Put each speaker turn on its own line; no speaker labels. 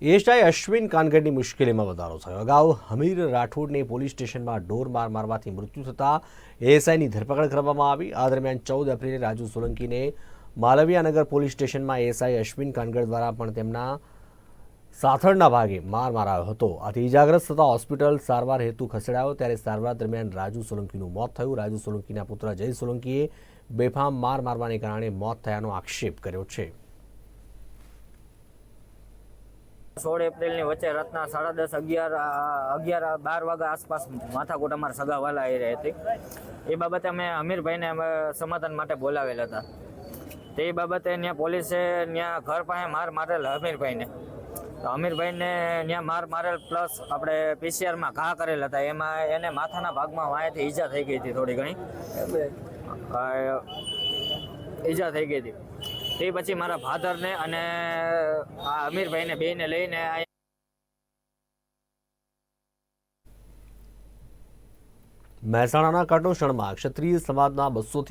ASI Ashwin કાનગડની મુશ્કેલીમાં વધારો થયો. અગાઉ હમીર રાઠોડને પોલીસ સ્ટેશનમાં ડોર માર મારવાથી મૃત્યુ થતાં એએસઆઈની ધરપકડ કરવામાં આવી. આ દરમિયાન ચૌદ એપ્રિલે રાજુ સોલંકીને માલવિયાનગર પોલીસ સ્ટેશનમાં એએસઆઈ અશ્વિન કાનગડ દ્વારા પણ તેમના સાથળના ભાગે માર મારાયો હતો. આથી ઇજાગ્રસ્ત થતા હોસ્પિટલ સારવાર હેતુ ખસેડાયો. ત્યારે સારવાર દરમિયાન રાજુ સોલંકીનું મોત થયું. રાજુ સોલંકીના પુત્ર જય સોલંકીએ બેફામ માર મારવાને કારણે મોત થયાનો આક્ષેપ કર્યો છે.
સોળ એપ્રિલની વચ્ચે રાતના સાડા દસ અગિયાર અગિયાર બાર વાગ્યા આસપાસ માથાકૂટ અમારા સગાવાલા આવી રહી હતી. એ બાબતે અમે અમીરભાઈને અમે સમાધાન માટે બોલાવેલ હતા. તે બાબતે ત્યાં પોલીસે ત્યાં ઘર પાસે માર મારેલ અમીરભાઈને. તો અમીરભાઈને ત્યાં માર મારેલ પ્લસ આપણે પીસીઆરમાં ઘા કરેલ હતા. એમાં એને માથાના ભાગમાં વાયાથી ઈજા થઈ ગઈ હતી થોડી ઘણી. ઈજા થઈ ગઈ હતી. તે પછી મારા ફાધરને અને આ અમીરભાઈને બેને લઈને
મહેસાણાના કટોશણમાં ક્ષત્રિય સમાજના બસોથી